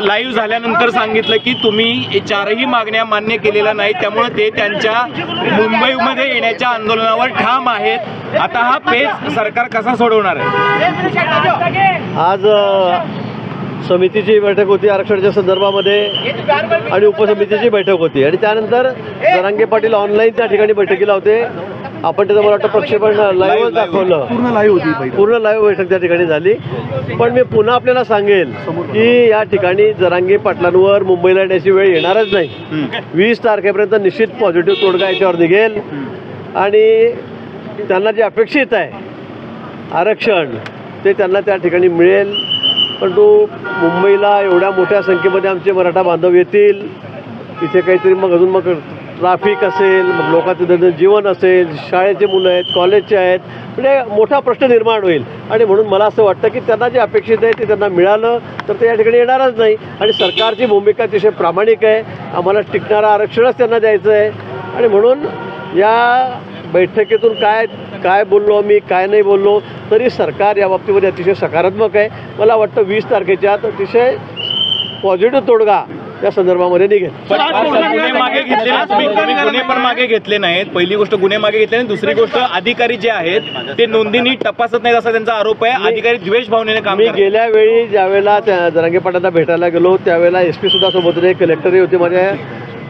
Live झाल्यानंतर सांगितलं की तुम्ही चारही मागण्या मान्य केलेल्या नाहीत. त्यामुळे ते त्यांच्या मुंबईमध्ये येण्याच्या आंदोलनावर ठाम आहेत. आता हा पेच सरकार कसा सोडवणार आहे? आज समितीची बैठक होती आरक्षणाच्या संदर्भामध्ये आणि उपसमितीची बैठक होती. आणि त्यानंतर जरांगे पाटील ऑनलाईन त्या ठिकाणी बैठकीला होते आपण त्याचं मला वाटतं प्रक्षेपण लाईव्हच दाखवलं. पूर्ण लाईव्ह होती. पूर्ण लाईव्ह बैठक त्या ठिकाणी झाली. पण मी पुन्हा आपल्याला सांगेल की या ठिकाणी जरांगे पाटलांवर मुंबईला येण्याची वेळ येणारच नाही. वीस तारखेपर्यंत निश्चित पॉझिटिव्ह तोडगा याच्यावर निघेल. आणि त्यांना जे अपेक्षित आहे आरक्षण ते त्यांना त्या ठिकाणी मिळेल. परंतु मुंबईला एवढ्या मोठ्या संख्येमध्ये आमचे मराठा बांधव येतील. इथे काहीतरी मग अजून मग ट्राफिक असेल मग लोकांचं दैनंदिन जीवन असेल शाळेचे मुलं आहेत कॉलेजचे आहेत म्हणजे मोठा प्रश्न निर्माण होईल. आणि म्हणून मला असं वाटतं की त्यांना जे अपेक्षित आहे ते त्यांना मिळालं तर ते या ठिकाणी येणारच नाही. आणि सरकारची भूमिका अतिशय प्रामाणिक आहे. आम्हाला टिकणारं आरक्षणच त्यांना द्यायचं आहे. आणि म्हणून या बैठकीतून काय काय बोललो मी काय नाही बोललो तरी सरकार या बाबतीमध्ये अतिशय सकारात्मक आहे. मला वाटतं वीस तारखेच्या आत अतिशय पॉझिटिव्ह तोडगा या संदर्भामध्ये निघेल. पण गुन्हे मागे घेतले नाहीत. तुम्ही तुम्ही गुन्हे पण मागे घेतले नाहीत. पहिली गोष्ट गुन्हे मागे घेतले नाही दुसरी गोष्ट अधिकारी जे आहेत ते नोंदीनी तपासत नाहीत असा त्यांचा आरोप आहे. अधिकारी द्वेष भावनेने काम मी करतात. गेल्या वेळी ज्यावेळेला त्या जरांगे पाटांना भेटायला गेलो त्यावेळेला एस पी सुद्धा सोबत होते. कलेक्टरही होते माझ्या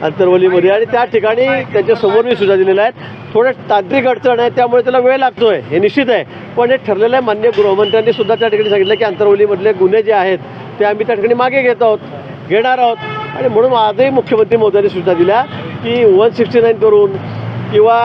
अंतरवलीमध्ये आणि त्या ठिकाणी त्यांच्यासमोर मी सुद्धा दिलेल्या आहेत. थोडं तांत्रिक अडचण आहे त्यामुळे त्याला वेळ लागतोय. हे निश्चित आहे. पण हे ठरलेलं आहे मान्य गृहमंत्र्यांनी सुद्धा त्या ठिकाणी सांगितलं की अंतरवलीमधले गुन्हे जे आहेत ते आम्ही त्या ठिकाणी मागे घेत आहोत. घेणार आहोत. आणि म्हणून आजही मुख्यमंत्री मोदयांनी सूचना दिल्या की वन सिक्स्टी नाईन करून किंवा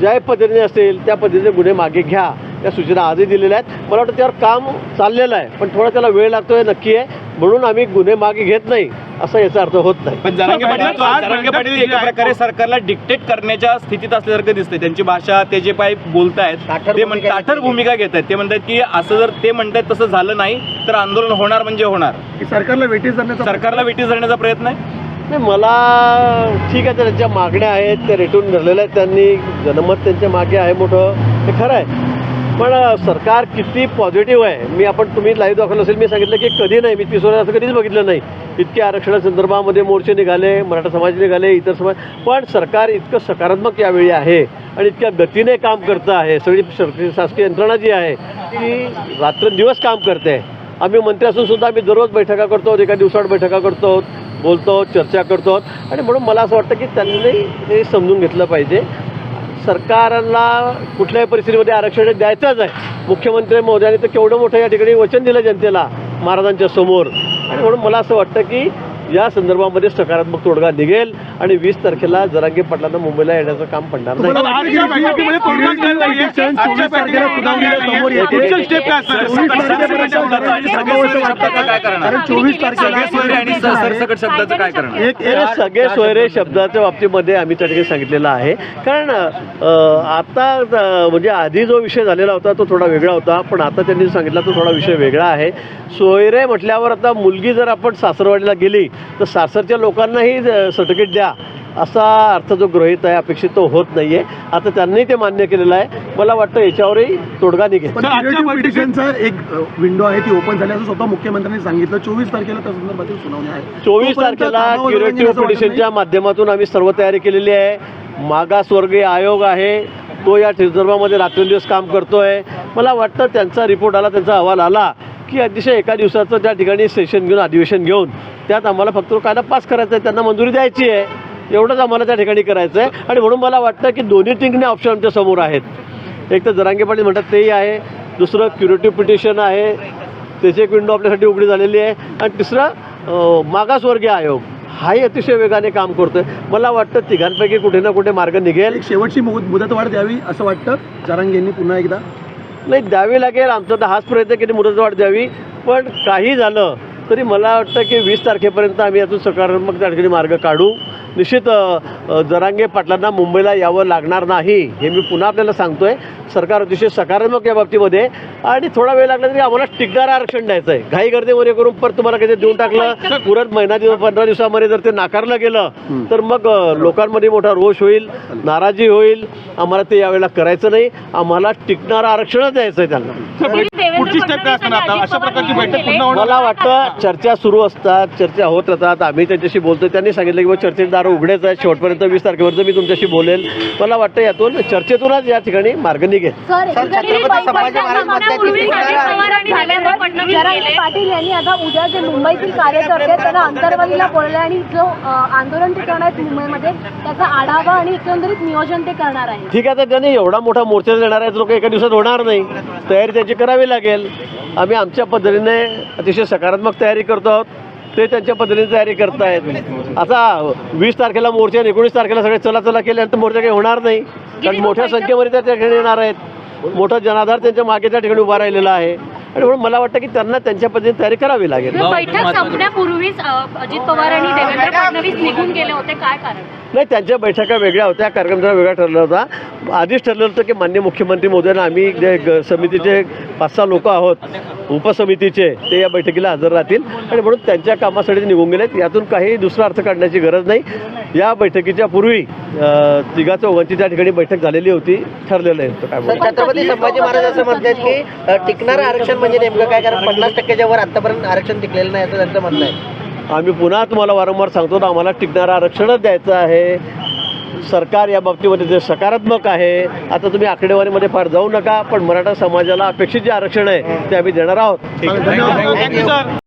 ज्या पद्धतीने असेल त्या पद्धतीने गुन्हे मागे घ्या. या सूचना आजही दिलेल्या आहेत. मला वाटतं त्यावर काम चाललेलं आहे पण थोडा त्याला वेळ लागतो हे नक्की आहे. म्हणून आम्ही गुन्हे मागे घेत नाही. असा याचा अर्थ होत नाही. पण जरांगे पाटील जरांगे पाटील एका प्रकारे सरकारला डिक्टेट करण्याच्या स्थितीत असल्यासारखं दिसतंय. त्यांची भाषा ते जे काही बोलतायत ते म्हण ताठर भूमिका घेत आहेत. ते म्हणतात की असं जर ते म्हणतात तसं झालं नाही तर आंदोलन होणार म्हणजे होणार. सरकारला वेटीस धरण्याचा सरकारला वेटीस धरण्याचा प्रयत्न आहे? नाही मला ठीक आहे त्यांच्या मागण्या आहेत त्या रेटून धरलेल्या आहेत त्यांनी जनमत त्यांच्या मागे आहे मोठं. हे खरं आहे. पण सरकार किती पॉझिटिव्ह आहे? मी आपण तुम्ही लाईव्ह दाखवलं असेल मी सांगितलं की कधी नाही. मी तीस वर्षात असं कधीच बघितलं नाही. इतके आरक्षणासंदर्भामध्ये मोर्चे निघाले मराठा समाज निघाले इतर समाज. पण सरकार इतकं सकारात्मक यावेळी आहे आणि इतक्या गतीने काम करतं आहे. सगळी शासकीय यंत्रणा जी आहे ती रात्रंदिवस काम करते. आम्ही मंत्री असून सुद्धा आम्ही दररोज बैठका करतो एका दिवसाआड बैठका करतो बोलतो चर्चा करतो. आणि म्हणून मला असं वाटतं की त्यांनी हे समजून घेतलं पाहिजे. सरकारला कुठल्याही परिस्थितीमध्ये आरक्षण द्यायचंच आहे. मुख्यमंत्री महोदयांनी तर केवढं मोठं या ठिकाणी वचन दिलं जनतेला महाराजांच्या समोर. आणि म्हणून मला असं वाटतं की या संदर्भामध्ये सकारात्मक तोडगा निघेल आणि वीस तारखेला जरांगे पाटलांना मुंबईला येण्याचं काम पडणार नाही. सगळे सोयरे आणि सरसकट शब्दाचं काय करणार? एक सगळे सोयरे शब्दाच्या बाबतीमध्ये आम्ही त्या ठिकाणी सांगितलेलं आहे. कारण आता म्हणजे आधी जो विषय झालेला होता तो थोडा वेगळा होता. पण आता त्यांनी सांगितला तो थोडा विषय वेगळा आहे. सोयरे म्हटल्यावर आता मुलगी जर आपण सासरवाडीला गेली तर सासरच्या लोकांनाही सर्टिफिकेट द्या असा अर्थ जो गृहीत आहे अपेक्षित तो होत नाही आहे आता त्यांनी ते मान्य केलेलं आहे. मला वाटतं याच्यावरही तोडगा निघेल. एक विंडो आहे ती ओपन झाली असं स्वतः मुख्यमंत्र्यांनी सांगितलं. चोवीस तारखेला त्या संदर्भातील सुनावणी आहे. चोवीस तारखेला क्युरेटिव्ह पिटिशनच्या माध्यमातून आम्ही सर्व तयारी केलेली आहे. मागासवर्गीय आयोग आहे. तो या संदर्भामध्ये रात्रंदिवस काम करतोय. मला वाटतं त्यांचा रिपोर्ट आला त्यांचा अहवाल आला की अतिशय एका दिवसाचं त्या ठिकाणी सेशन घेऊन अधिवेशन घेऊन त्यात आम्हाला फक्त तो कायदा पास करायचा आहे त्यांना मंजुरी द्यायची आहे. एवढंच आम्हाला त्या ठिकाणी करायचं आहे. आणि म्हणून मला वाटतं की दोन्ही टिंगणे ऑप्शन आमच्यासमोर आहेत. एक तर जरांगे पाटील म्हणतात तेही आहे. दुसरं क्युरेटिव्ह पिटिशन आहे. त्याची एक विंडो आपल्यासाठी उघडी झालेली आहे. आणि तिसरं मागासवर्गीय आयोग. हाही अतिशय वेगाने काम करतोय. मला वाटतं तिघांपैकी कुठे ना कुठे मार्ग निघेल. एक शेवटची मुद- मुदतवाढ द्यावी असं वाटतं? जरांग यांनी पुन्हा एकदा. नाही द्यावी लागेल. आमचा तर हाच प्रयत्न की मुदतवाढ द्यावी. पण काही झालं तरी मला वाटतं की वीस तारखेपर्यंत आम्ही यातून सकारात्मक त्या ठिकाणी मार्ग काढू. निश्चित जरांगे पाटलांना मुंबईला यावं लागणार नाही हे मी पुन्हा आपल्याला सांगतोय. सरकार अतिशय सकारात्मक या बाबतीमध्ये. आणि थोडा वेळ लागला तरी आम्हाला टिकणारं आरक्षण द्यायचं आहे घाई गर्दीमध्ये करून परत तुम्हाला काही देऊन टाकलं पुरत महिना दिवस पंधरा दिवसामध्ये जर ते नाकारलं गेलं तर मग लोकांमध्ये मोठा रोष होईल नाराजी होईल. आम्हाला ते यावेळेला करायचं नाही. आम्हाला टिकणारं आरक्षणच द्यायचं आहे त्यांना पुढची स्टेप काय असणार आता अशा प्रकारची बैठक पुन्हा मला वाटतं चर्चा सुरू असतात चर्चा होत राहतात. आम्ही त्यांच्याशी बोलतो त्यांनी सांगितलं की बा चर्चेचे दार उघडेच आहेत. शेवटपर्यंत वीस तारखेपर्यंत मी तुमच्याशी बोलेल. मला वाटतं यातून चर्चेतूनच या ठिकाणी मार्ग निघेल. पाटील यांनी आता उद्या जे मुंबईतील कार्यकर्ते त्यांना अंतर्वालीला बोलले आणि जो आंदोलन ते करणार आहेत मुंबईमध्ये त्याचा आढावा आणि एकंदरीत नियोजन ते करणार आहे ठीक आहे तर त्यांनी एवढा मोठा मोर्चा देणार आहेत लोक एका दिवसात होणार नाही. तयारी त्यांची करावी लागेल. आम्ही आमच्या पद्धतीने अतिशय सकारात्मक तयारी करतो आहोत. ते त्यांच्या पद्धतीने तयारी करतायत. आता वीस तारखेला मोर्चा आणि एकोणीस तारखेला सगळे चला चला केल्यानंतर मोर्चा काही होणार नाही. कारण मोठ्या संख्येमध्ये त्या त्या ठिकाणी येणार आहेत. मोठा जनाधार त्यांच्या मागे त्या ठिकाणी उभा राहिलेला आहे. आणि म्हणून मला वाटतं की त्यांना त्यांच्या पद्धतीने तयारी करावी लागेल. बैठक संपण्यापूर्वीच अजित पवार आणि देवेंद्र फडणवीस निघून गेले होते. काय कारण? नाही त्यांच्या बैठका वेगळ्या होत्या. कार्यक्रम जरा वेगळा ठरला होता. आधीच ठरलं होतं की मान्य मुख्यमंत्री महोदयांना आम्ही जे समितीचे पाच सहा लोक आहोत उपसमितीचे ते या बैठकीला हजर राहतील. आणि म्हणून त्यांच्या कामासाठी ते निघून गेलेत. यातून काही दुसरा अर्थ काढण्याची गरज नाही. या बैठकीच्या पूर्वी तिघा चौघांची त्या ठिकाणी बैठक झालेली होती. ठरलेलं आहे. काय सर बोलू. छत्रपती संभाजी महाराज असं म्हणतात की टिकणारं आरक्षण म्हणजे नेमकं काय? कारण पन्नास टक्क्याच्या वर आतापर्यंत आरक्षण टिकलेलं नाही असं त्यांचं म्हणणं आहे. आम्ही पुन्हा तुम्हाला वारंवार सांगतो ना आम्हाला टिकणारं आरक्षणच द्यायचं आहे. सरकार या बाबतीमध्ये जे सकारात्मक आहे आता तुम्ही आकडेवारीमध्ये फार जाऊ नका पण मराठा समाजाला अपेक्षित जे आरक्षण आहे ते आम्ही देणार आहोत. धन्यवाद. Thank you sir